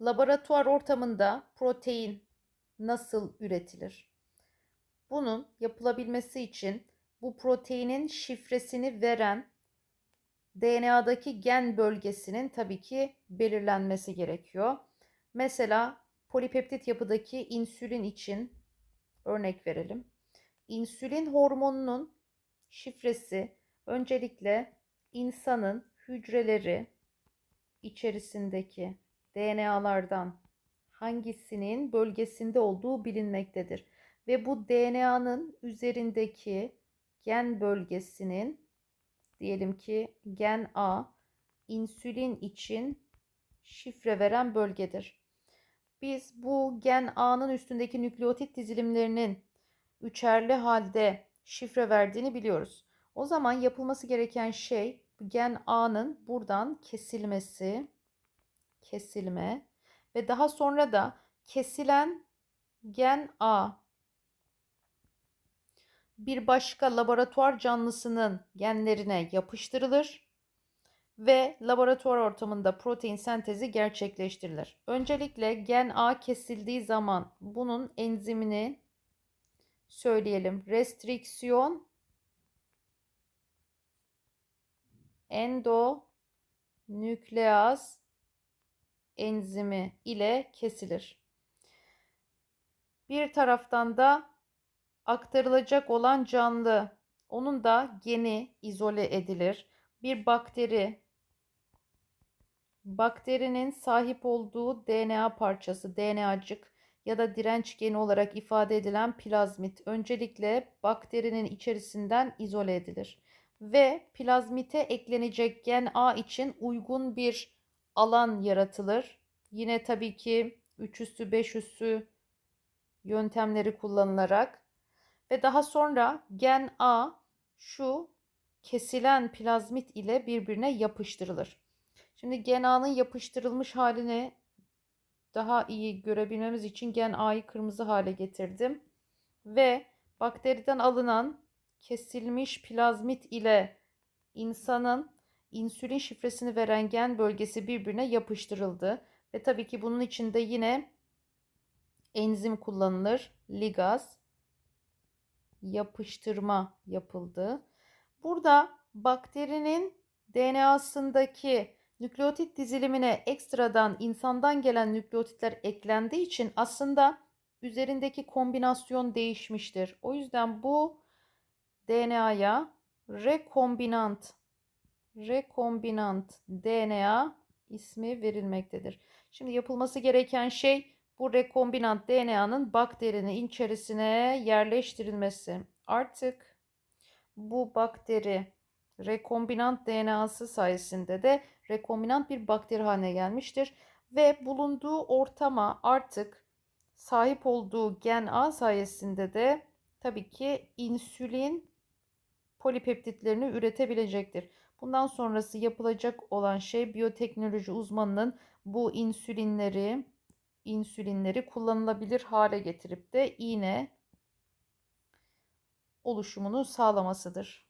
Laboratuvar ortamında protein nasıl üretilir? Bunun yapılabilmesi için bu proteinin şifresini veren DNA'daki gen bölgesinin tabii ki belirlenmesi gerekiyor. Mesela polipeptit yapıdaki insülin için örnek verelim. İnsülin hormonunun şifresi öncelikle insanın hücreleri içerisindeki DNA'lardan hangisinin bölgesinde olduğu bilinmektedir. Ve bu DNA'nın üzerindeki gen bölgesinin diyelim ki gen A insülin için şifre veren bölgedir. Biz bu gen A'nın üstündeki nükleotit dizilimlerinin üçerli halde şifre verdiğini biliyoruz. O zaman yapılması gereken şey gen A'nın buradan kesilmesi, kesilme ve daha sonra da kesilen gen A bir başka laboratuvar canlısının genlerine yapıştırılır ve laboratuvar ortamında protein sentezi gerçekleştirilir. Öncelikle gen A kesildiği zaman bunun enzimini söyleyelim. Restriksiyon endonükleaz enzimi ile kesilir. Bir taraftan da aktarılacak olan canlı onun da geni izole edilir. Bir bakteri bakterinin sahip olduğu DNA parçası, DNA'cık ya da direnç geni olarak ifade edilen plazmit öncelikle bakterinin içerisinden izole edilir ve plazmite eklenecek gen A için uygun bir alan yaratılır. Yine tabii ki 3 üssü 5 üssü yöntemleri kullanılarak ve daha sonra gen A şu kesilen plazmit ile birbirine yapıştırılır. Şimdi gen A'nın yapıştırılmış halini daha iyi görebilmemiz için gen A'yı kırmızı hale getirdim. Ve bakteriden alınan kesilmiş plazmit ile insanın insülin şifresini veren gen bölgesi birbirine yapıştırıldı. Ve tabii ki bunun içinde yine enzim kullanılır. Ligaz yapıştırma yapıldı. Burada bakterinin DNA'sındaki nükleotit dizilimine ekstradan insandan gelen nükleotitler eklendiği için aslında üzerindeki kombinasyon değişmiştir. O yüzden bu DNA'ya rekombinant rekombinant DNA ismi verilmektedir. Şimdi yapılması gereken şey bu rekombinant DNA'nın bakterinin içerisine yerleştirilmesi. Artık bu bakteri rekombinant DNA'sı sayesinde de rekombinant bir bakteri haline gelmiştir ve bulunduğu ortama artık sahip olduğu gen A sayesinde de tabii ki insülin polipeptitlerini üretebilecektir. Bundan sonrası yapılacak olan şey biyoteknoloji uzmanının bu insülinleri insülinleri kullanılabilir hale getirip de iğne oluşumunu sağlamasıdır.